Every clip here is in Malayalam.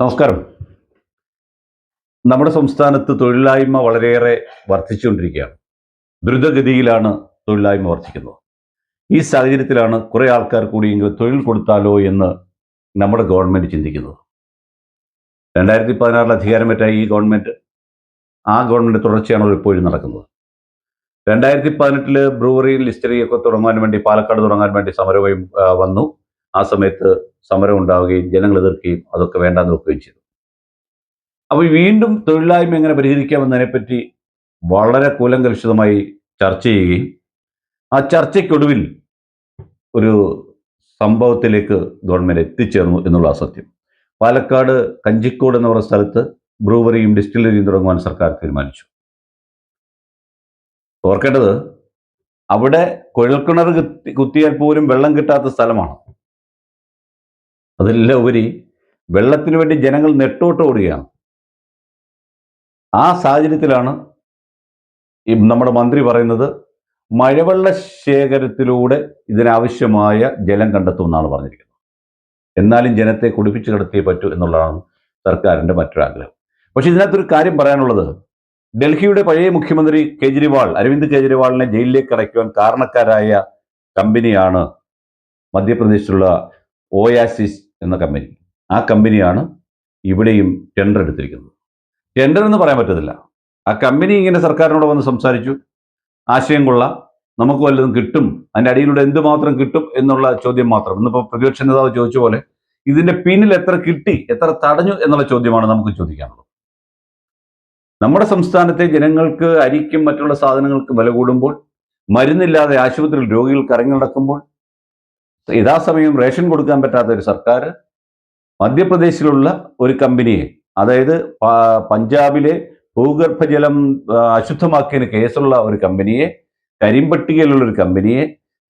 നമസ്കാരം. നമ്മുടെ സംസ്ഥാനത്ത് തൊഴിലില്ലായ്മ വളരെയേറെ വർദ്ധിച്ചുകൊണ്ടിരിക്കുകയാണ്. ദ്രുതഗതിയിലാണ് തൊഴിലില്ലായ്മ വർദ്ധിക്കുന്നത്. ഈ സാഹചര്യത്തിലാണ് കുറേ ആൾക്കാർ കൂടിയെങ്കിലും തൊഴിൽ കൊടുത്താലോ എന്ന് നമ്മുടെ ഗവൺമെന്റ് ചിന്തിക്കുന്നത്. രണ്ടായിരത്തി പതിനാറിൽ അധികാരമേറ്റ ഈ ഗവൺമെന്റ് ആ ഗവൺമെന്റ് തുടർച്ചയാണോ ഇപ്പോഴും നടക്കുന്നത്. രണ്ടായിരത്തി പതിനെട്ടിൽ ബ്രൂവറി ലിസ്റ്ററിയൊക്കെ തുടങ്ങാൻ വേണ്ടി പാലക്കാട് തുടങ്ങാൻ വേണ്ടി സമരവും വന്നു. ആ സമയത്ത് സമരം ഉണ്ടാവുകയും ജനങ്ങൾ എതിർക്കുകയും അതൊക്കെ വേണ്ടാന്ന് വെക്കുകയും ചെയ്തു. അപ്പോൾ വീണ്ടും തൊഴിലില്ലായ്മ എങ്ങനെ പരിഹരിക്കാമെന്നതിനെപ്പറ്റി വളരെ കൂലങ്കലുഷിതമായി ചർച്ച ചെയ്യുകയും ആ ചർച്ചയ്ക്കൊടുവിൽ ഒരു സംഭവത്തിലേക്ക് ഗവൺമെന്റ് എത്തിച്ചേർന്നു എന്നുള്ള അസത്യം. പാലക്കാട് കഞ്ചിക്കോട് എന്ന് പറയുന്ന സ്ഥലത്ത് ബ്രൂവറിയും ഡിസ്റ്റിലറിയും തുടങ്ങുവാൻ സർക്കാർ തീരുമാനിച്ചു. ഓർക്കേണ്ടത് അവിടെ കുഴൽക്കിണർ കുത്തി കുത്തിയാൽ പോലും വെള്ളം കിട്ടാത്ത സ്ഥലമാണ്. അതെല്ലാം ഉപരി വെള്ളത്തിന് വേണ്ടി ജനങ്ങൾ നെട്ടോട്ട് ഓടുകയാണ്. ആ സാഹചര്യത്തിലാണ് ഈ നമ്മുടെ മന്ത്രി പറയുന്നത് മഴവെള്ള ശേഖരത്തിലൂടെ ഇതിനാവശ്യമായ ജലം കണ്ടെത്തുമെന്നാണ് പറഞ്ഞിരിക്കുന്നത്. എന്നാലും ജനത്തെ കുടിപ്പിച്ചു കിടത്തിയേ പറ്റൂ എന്നുള്ളതാണ് സർക്കാരിന്റെ മറ്റൊരു ആഗ്രഹം പക്ഷെ ഇതിനകത്തൊരു കാര്യം പറയാനുള്ളത്. ഡൽഹിയുടെ പഴയ മുഖ്യമന്ത്രി കേജ്രിവാൾ അരവിന്ദ് കേജ്രിവാളിനെ ജയിലിലേക്ക് അടയ്ക്കുവാൻ കാരണക്കാരായ കമ്പനിയാണ് മധ്യപ്രദേശിലുള്ള ഓയാസിസ് എന്ന കമ്പനി ആ കമ്പനിയാണ് ഇവിടെയും ടെൻഡർ എടുത്തിരിക്കുന്നത്. ടെൻഡർ എന്ന് പറയാൻ പറ്റത്തില്ല. ആ കമ്പനി ഇങ്ങനെ സർക്കാരിനോട് വന്ന് സംസാരിച്ചു. ആശയം കൊള്ളാം. നമുക്ക് വല്ലതും കിട്ടും. അതിന്റെ അടിയിലൂടെ എന്തുമാത്രം കിട്ടും എന്നുള്ള ചോദ്യം മാത്രം. ഇന്നിപ്പോൾ പ്രതിപക്ഷ നേതാവ് ചോദിച്ച പോലെ ഇതിന്റെ പിന്നിൽ എത്ര കിട്ടി എത്ര തടഞ്ഞു എന്നുള്ള ചോദ്യമാണ് നമുക്ക് ചോദിക്കാനുള്ളത്. നമ്മുടെ സംസ്ഥാനത്തെ ജനങ്ങൾക്ക് അരിക്കും മറ്റുള്ള സാധനങ്ങൾക്ക് വില കൂടുമ്പോൾ മരുന്നില്ലാതെ ആശുപത്രിയിൽ രോഗികൾ കറങ്ങി നടക്കുമ്പോൾ യഥാസമയം റേഷൻ കൊടുക്കാൻ പറ്റാത്ത ഒരു സർക്കാർ മധ്യപ്രദേശിലുള്ള ഒരു കമ്പനിയെ അതായത് പഞ്ചാബിലെ ഭൂഗർഭജലം അശുദ്ധമാക്കിയതിന് കേസുള്ള ഒരു കമ്പനിയെ കരിമ്പട്ടികയിലുള്ള ഒരു കമ്പനിയെ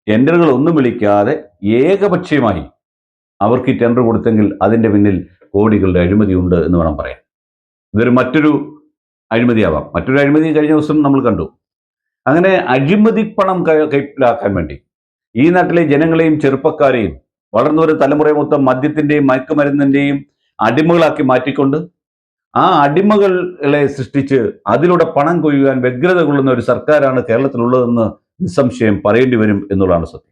ടെൻഡറുകൾ ഒന്നും വിളിക്കാതെ ഏകപക്ഷീയമായി അവർക്ക് ഈ ടെൻഡർ കൊടുത്തെങ്കിൽ അതിന്റെ പിന്നിൽ കോടികളുടെ അഴിമതിയുണ്ട് എന്ന് വേണം പറയാൻ. ഇതൊരു മറ്റൊരു അഴിമതിയാവാം. മറ്റൊരു അഴിമതി കഴിഞ്ഞ ദിവസം നമ്മൾ കണ്ടു. അങ്ങനെ അഴിമതി പണം കൈപ്പിലാക്കാൻ വേണ്ടി ഈ നാട്ടിലെ ജനങ്ങളെയും ചെറുപ്പക്കാരെയും വളർന്ന ഒരു തലമുറയെ മൊത്തം മദ്യത്തിന്റെയും മയക്കുമരുന്നിന്റെയും അടിമകളാക്കി മാറ്റിക്കൊണ്ട് ആ അടിമകളെ സൃഷ്ടിച്ച് അതിലൂടെ പണം കൊയ്യുവാൻ വ്യഗ്രത കൊള്ളുന്ന ഒരു സർക്കാരാണ് കേരളത്തിലുള്ളതെന്ന് നിസ്സംശയം പറയേണ്ടി വരും എന്നുള്ളതാണ് സത്യം.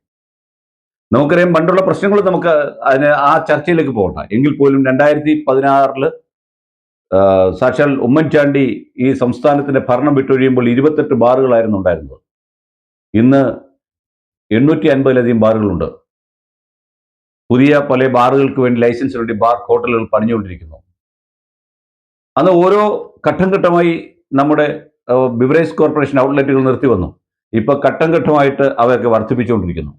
നമുക്കറിയാം പണ്ടുള്ള പ്രശ്നങ്ങൾ നമുക്ക് അതിന് ആ ചർച്ചയിലേക്ക് പോകണ്ട. എങ്കിൽ പോലും രണ്ടായിരത്തി പതിനാറിൽ സാക്ഷാൽ ഉമ്മൻചാണ്ടി ഈ സംസ്ഥാനത്തിന്റെ ഭരണം വിട്ടൊഴിയുമ്പോൾ ഇരുപത്തെട്ട് ബാറുകളായിരുന്നു ഉണ്ടായിരുന്നത്. ഇന്ന് എണ്ണൂറ്റി അൻപതിലധികം ബാറുകളുണ്ട്. പുതിയ പല ബാറുകൾക്ക് വേണ്ടി ലൈസൻസിന് വേണ്ടി ബാർ ഹോട്ടലുകൾ പണിഞ്ഞുകൊണ്ടിരിക്കുന്നു. അന്ന് ഓരോ ഘട്ടം ഘട്ടമായി നമ്മുടെ ബിവറേജ് കോർപ്പറേഷൻ ഔട്ട്ലെറ്റുകൾ നിർത്തി വന്നു ഇപ്പൊ ഘട്ടം ഘട്ടമായിട്ട് അവയൊക്കെ വർദ്ധിപ്പിച്ചുകൊണ്ടിരിക്കുന്നു.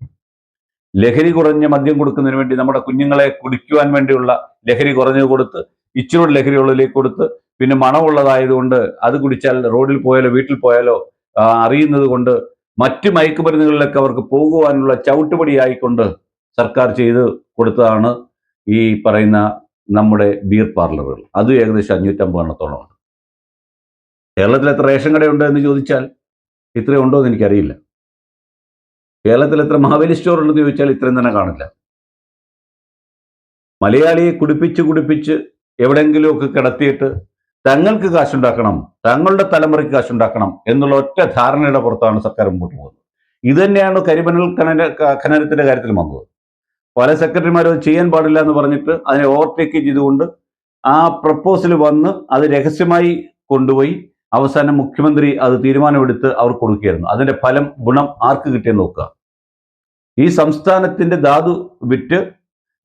ലഹരി കുറഞ്ഞ മദ്യം കൊടുക്കുന്നതിന് വേണ്ടി നമ്മുടെ കുഞ്ഞുങ്ങളെ കുടിക്കുവാൻ വേണ്ടിയുള്ള ലഹരി കുറഞ്ഞത് കൊടുത്ത് ഇച്ചിരി ലഹരി ഉള്ളതിലേക്ക് കൊടുത്ത് പിന്നെ മണമുള്ളതായതുകൊണ്ട് അത് കുടിച്ചാൽ റോഡിൽ പോയാലോ വീട്ടിൽ പോയാലോ അറിയുന്നത് കൊണ്ട് മറ്റ് മയക്കുമരുന്നുകളിലൊക്കെ അവർക്ക് പോകുവാനുള്ള ചവിട്ടുപടിയായിക്കൊണ്ട് സർക്കാർ ചെയ്ത് കൊടുത്തതാണ് ഈ പറയുന്ന നമ്മുടെ ബീർ പാർലറുകൾ. അത് ഏകദേശം അഞ്ഞൂറ്റമ്പത് എണ്ണത്തോളമാണ് കേരളത്തിൽ എത്ര റേഷൻ കടയുണ്ട് എന്ന് ചോദിച്ചാൽ ഇത്രയും ഉണ്ടോ എന്ന് എനിക്കറിയില്ല. കേരളത്തിൽ എത്ര മാവേലി സ്റ്റോർ ഉണ്ടെന്ന് ചോദിച്ചാൽ ഇത്രയും തന്നെ കാണില്ല. മലയാളിയെ കുടിപ്പിച്ച് കുടിപ്പിച്ച് എവിടെയെങ്കിലുമൊക്കെ കിടത്തിയിട്ട് തങ്ങൾക്ക് കാശുണ്ടാക്കണം തങ്ങളുടെ തലമുറയ്ക്ക് കാശുണ്ടാക്കണം എന്നുള്ള ഒറ്റ ധാരണയുടെ പുറത്താണ് സർക്കാർ മുമ്പോട്ട് പോകുന്നത്. ഇത് തന്നെയാണ് കരിമണൽ ഖനന ഖനനത്തിന്റെ കാര്യത്തിൽ വന്നത്. പല സെക്രട്ടറിമാരും ചെയ്യാൻ പാടില്ല എന്ന് പറഞ്ഞിട്ട് അതിനെ ഓവർടേക്ക് ചെയ്തുകൊണ്ട് ആ പ്രപ്പോസൽ വന്ന് അത് രഹസ്യമായി കൊണ്ടുപോയി അവസാനം മുഖ്യമന്ത്രി അത് തീരുമാനമെടുത്ത് അവർ കൊടുക്കുകയായിരുന്നു. അതിന്റെ ഫലം ഗുണം ആർക്ക് കിട്ടിയെന്ന് നോക്കുക. ഈ സംസ്ഥാനത്തിന്റെ ധാതു വിറ്റ്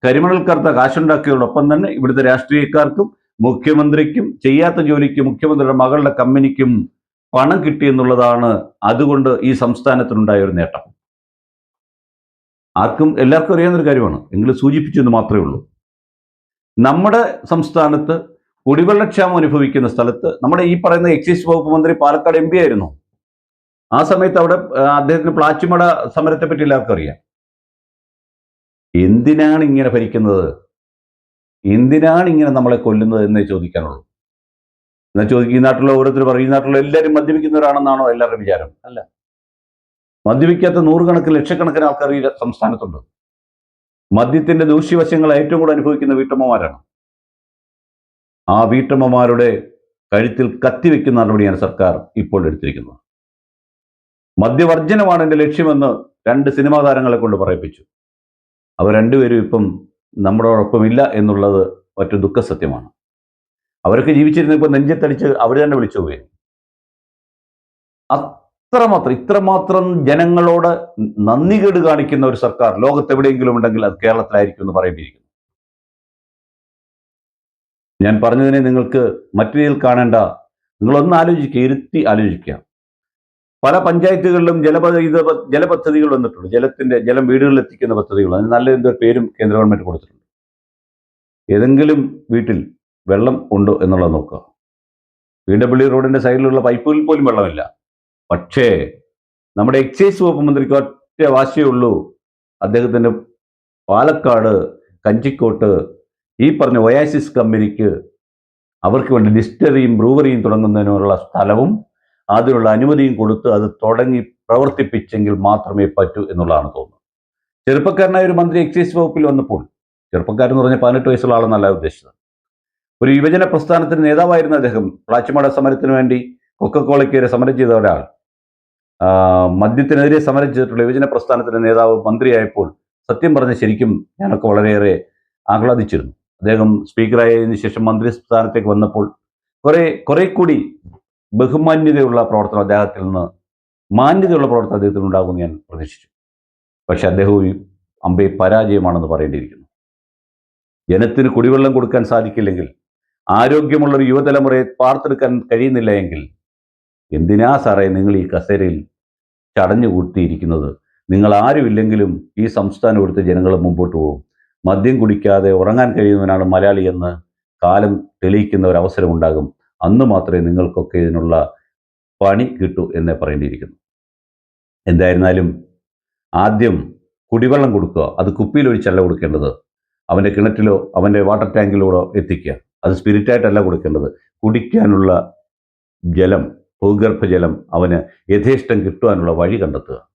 കരിമണൽക്കാർത്ത കാശുണ്ടാക്കിയതോടൊപ്പം തന്നെ ഇവിടുത്തെ രാഷ്ട്രീയക്കാർക്കും മുഖ്യമന്ത്രിക്കും ചെയ്യാത്ത ജോലിക്ക് മുഖ്യമന്ത്രിയുടെ മകളുടെ കമ്പനിക്കും പണം കിട്ടിയെന്നുള്ളതാണ് അതുകൊണ്ട് ഈ സംസ്ഥാനത്തിനുണ്ടായ ഒരു നേട്ടം. ആർക്കും എല്ലാവർക്കും അറിയാവുന്ന ഒരു കാര്യമാണ്. എങ്കിലും സൂചിപ്പിച്ചു എന്ന് മാത്രമേ ഉള്ളൂ. നമ്മുടെ സംസ്ഥാനത്ത് കുടിവെള്ളക്ഷാമം അനുഭവിക്കുന്ന സ്ഥലത്ത് നമ്മുടെ ഈ പറയുന്ന എക്സൈസ് വകുപ്പ് മന്ത്രി പാലക്കാട് എം ആയിരുന്നു. ആ സമയത്ത് അവിടെ അദ്ദേഹത്തിന് പ്ലാച്ചിമട സമരത്തെ പറ്റി എല്ലാവർക്കും അറിയാം. എന്തിനാണ് ഇങ്ങനെ ഭരിക്കുന്നത്? എന്തിനാണ് ഇങ്ങനെ നമ്മളെ കൊല്ലുന്നത് എന്നേ ചോദിക്കാനുള്ളൂ. എന്നാൽ ചോദിക്കും ഈ നാട്ടിലുള്ള ഓരോരുത്തർ പറയും ഈ നാട്ടിലുള്ള എല്ലാവരും മദ്യപിക്കുന്നവരാണെന്നാണോ എല്ലാവരുടെ വിചാരം? അല്ല. മദ്യപിക്കാത്ത നൂറുകണക്കിന് ലക്ഷക്കണക്കിന് ആൾക്കാർ ഈ സംസ്ഥാനത്തുണ്ട്. മദ്യത്തിന്റെ ദൂഷ്യവശങ്ങൾ ഏറ്റവും കൂടുതൽ അനുഭവിക്കുന്ന വീട്ടമ്മമാരാണ്. ആ വീട്ടമ്മമാരുടെ കഴുത്തിൽ കത്തിവെക്കുന്ന നടപടിയാണ് സർക്കാർ ഇപ്പോൾ എടുത്തിരിക്കുന്നത്. മദ്യവർജനമാണ് എന്റെ ലക്ഷ്യമെന്ന് രണ്ട് സിനിമാ താരങ്ങളെ കൊണ്ട് പറയിപ്പിച്ചു. അവർ രണ്ടുപേരും ഇപ്പം നമ്മളോടൊപ്പം ഇല്ല എന്നുള്ളത് ഒറ്റ ദുഃഖസത്യമാണ് അവരൊക്കെ ജീവിച്ചിരുന്ന ഇപ്പോൾ നെഞ്ചത്തടിച്ച് അവർ തന്നെ വിളിച്ചു പോയി. അത്രമാത്രം ഇത്രമാത്രം ജനങ്ങളോട് നന്ദികേട് കാണിക്കുന്ന ഒരു സർക്കാർ ലോകത്ത് എവിടെയെങ്കിലും ഉണ്ടെങ്കിൽ അത് കേരളത്തിലായിരിക്കും എന്ന് പറയേണ്ടിയിരിക്കുന്നു. ഞാൻ പറഞ്ഞതിനെ നിങ്ങൾക്ക് മറ്റു രീതിയിൽ കാണേണ്ട നിങ്ങളൊന്ന് ആലോചിക്കുക ഇരുത്തി ആലോചിക്കുക. പല പഞ്ചായത്തുകളിലും ജലപ ഇത് ജലപദ്ധതികൾ വന്നിട്ടുണ്ട്. ജലത്തിന്റെ ജലം വീടുകളിൽ എത്തിക്കുന്ന പദ്ധതികൾ. അതിന് നല്ല എന്തോ പേരും കേന്ദ്ര ഗവൺമെന്റ് കൊടുത്തിട്ടുണ്ട്. ഏതെങ്കിലും വീട്ടിൽ വെള്ളം ഉണ്ടോ എന്നുള്ളത് നോക്കുക. വീണ്ടപ്പള്ളി റോഡിന്റെ സൈഡിലുള്ള പൈപ്പുകളിൽ പോലും വെള്ളമില്ല. പക്ഷേ നമ്മുടെ എക്സൈസ് വകുപ്പ് മന്ത്രിക്ക് ഒറ്റ വാശിയേ ഉള്ളൂ. അദ്ദേഹത്തിന്റെ പാലക്കാട് കഞ്ചിക്കോട്ട് ഈ പറഞ്ഞ ഒയാസിസ് കമ്പനിക്ക് അവർക്ക് വേണ്ടി ഡിസ്റ്ററിയും ബ്രൂവറിയും തുടങ്ങുന്നതിനുള്ള സ്ഥലവും അതിനുള്ള അനുമതിയും കൊടുത്ത് അത് തുടങ്ങി പ്രവർത്തിപ്പിച്ചെങ്കിൽ മാത്രമേ പറ്റൂ എന്നുള്ളതാണ് തോന്നുന്നത്. ചെറുപ്പക്കാരനായ ഒരു മന്ത്രി എക്സൈസ് വകുപ്പിൽ വന്നപ്പോൾ ചെറുപ്പക്കാരൻ എന്ന് പറഞ്ഞാൽ പതിനെട്ട് വയസ്സുള്ള ആളെന്നല്ല ഉദ്ദേശിച്ചത്. ഒരു യുവജന പ്രസ്ഥാനത്തിന് നേതാവായിരുന്ന അദ്ദേഹം പ്ലാച്ചിമട സമരത്തിന് വേണ്ടി കൊക്കക്കോളയ്ക്കെതിരെ സമരം ചെയ്ത ഒരാൾ. മദ്യത്തിനെതിരെ സമരം ചെയ്തിട്ടുള്ള യുവജന പ്രസ്ഥാനത്തിന്റെ നേതാവ് മന്ത്രിയായപ്പോൾ സത്യം പറഞ്ഞ ശരിക്കും ഞാനൊക്കെ വളരെയേറെ ആഹ്ലാദിച്ചിരുന്നു. അദ്ദേഹം സ്പീക്കറായതിനു ശേഷം മന്ത്രി സ്ഥാനത്തേക്ക് വന്നപ്പോൾ കുറെ കുറെ കൂടി ബഹുമാന്യതയുള്ള പ്രവർത്തനം അദ്ദേഹത്തിൽ നിന്ന് മാന്യതയുള്ള പ്രവർത്തനം അദ്ദേഹത്തിൽ ഉണ്ടാകുമെന്ന് ഞാൻ പ്രതീക്ഷിച്ചു. പക്ഷെ അദ്ദേഹം ഈ അമ്പെ പരാജയമാണെന്ന് പറയേണ്ടിയിരിക്കുന്നു. ജനത്തിന് കുടിവെള്ളം കൊടുക്കാൻ സാധിക്കില്ലെങ്കിൽ ആരോഗ്യമുള്ള ഒരു യുവതലമുറയെ പാർത്തെടുക്കാൻ കഴിയുന്നില്ല എങ്കിൽ എന്തിനാ സാറേ നിങ്ങൾ ഈ കസേരയിൽ ചടഞ്ഞു കൂട്ടിയിരിക്കുന്നത്? നിങ്ങൾ ആരുമില്ലെങ്കിലും ഈ സംസ്ഥാനം എടുത്ത് ജനങ്ങൾ മുമ്പോട്ട് പോകും. മദ്യം കുടിക്കാതെ ഉറങ്ങാൻ കഴിയുന്നവനാണ് മലയാളി എന്ന് കാലം തെളിയിക്കുന്ന ഒരു അവസരം ഉണ്ടാകും. അന്ന് മാത്രമേ നിങ്ങൾക്കൊക്കെ ഇതിനുള്ള പണി കിട്ടൂ എന്നേ പറയേണ്ടിയിരിക്കുന്നു. എന്തായിരുന്നാലും ആദ്യം കുടിവെള്ളം കൊടുക്കുക. അത് കുപ്പിയിൽ ഒഴിച്ചല്ല കൊടുക്കേണ്ടത്. അവന്റെ കിണറ്റിലോ അവന്റെ വാട്ടർ ടാങ്കിലൂടെ എത്തിക്കുക. അത് സ്പിരിറ്റായിട്ടല്ല കൊടുക്കേണ്ടത്. കുടിക്കാനുള്ള ജലം ഭൂഗർഭജലം അവന് യഥേഷ്ടം കിട്ടുവാനുള്ള വഴി കണ്ടെത്തുക.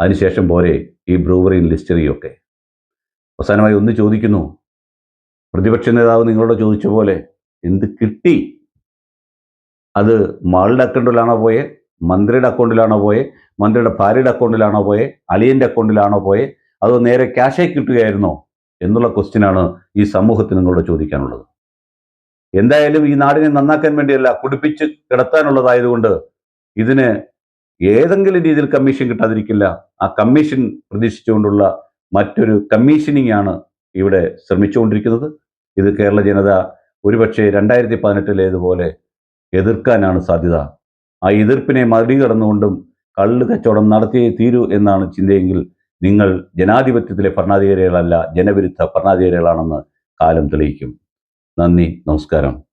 അതിനുശേഷം പോരെ ഈ ബ്രൂവറിയും ലിസ്റ്ററിയും ഒക്കെ. അവസാനമായി ഒന്ന് ചോദിക്കുന്നു. പ്രതിപക്ഷ നേതാവ് നിങ്ങളോട് ചോദിച്ച പോലെ എന്ത് കിട്ടി? അത് മകളുടെ അക്കൗണ്ടിലാണോ പോയെ? മന്ത്രിയുടെ അക്കൗണ്ടിലാണോ പോയെ? മന്ത്രിയുടെ ഭാര്യയുടെ അക്കൗണ്ടിലാണോ പോയെ? അളിയന്റെ അക്കൗണ്ടിലാണോ പോയെ? അതോ നേരെ ക്യാഷായി കിട്ടുകയായിരുന്നോ? എന്നുള്ള ക്വസ്റ്റ്യനാണ് ഈ സമൂഹത്തിന് നിങ്ങളോട് ചോദിക്കാനുള്ളത്. എന്തായാലും ഈ നാടിനെ നന്നാക്കാൻ വേണ്ടിയല്ല കുടിപ്പിച്ച് കിടത്താനുള്ളതായതുകൊണ്ട് ഇതിന് ഏതെങ്കിലും രീതിയിൽ കമ്മീഷൻ കിട്ടാതിരിക്കില്ല. ആ കമ്മീഷൻ പ്രതീക്ഷിച്ചുകൊണ്ടുള്ള മറ്റൊരു കമ്മീഷനിങ് ആണ് ഇവിടെ ശ്രമിച്ചുകൊണ്ടിരിക്കുന്നത്. ഇത് കേരള ജനത ഒരുപക്ഷെ രണ്ടായിരത്തി പതിനെട്ടിലേതുപോലെ എതിർക്കാനാണ് സാധ്യത. ആ എതിർപ്പിനെ മറികടന്നുകൊണ്ടും കള്ള് കച്ചവടം നടത്തിയേ തീരൂ എന്നാണ് ചിന്തയെങ്കിൽ നിങ്ങൾ ജനാധിപത്യത്തിലെ ഭരണാധികാരികളല്ല ജനവിരുദ്ധ ഭരണാധികാരികളാണെന്ന് കാലം തെളിയിക്കും. നന്ദി നമസ്കാരം.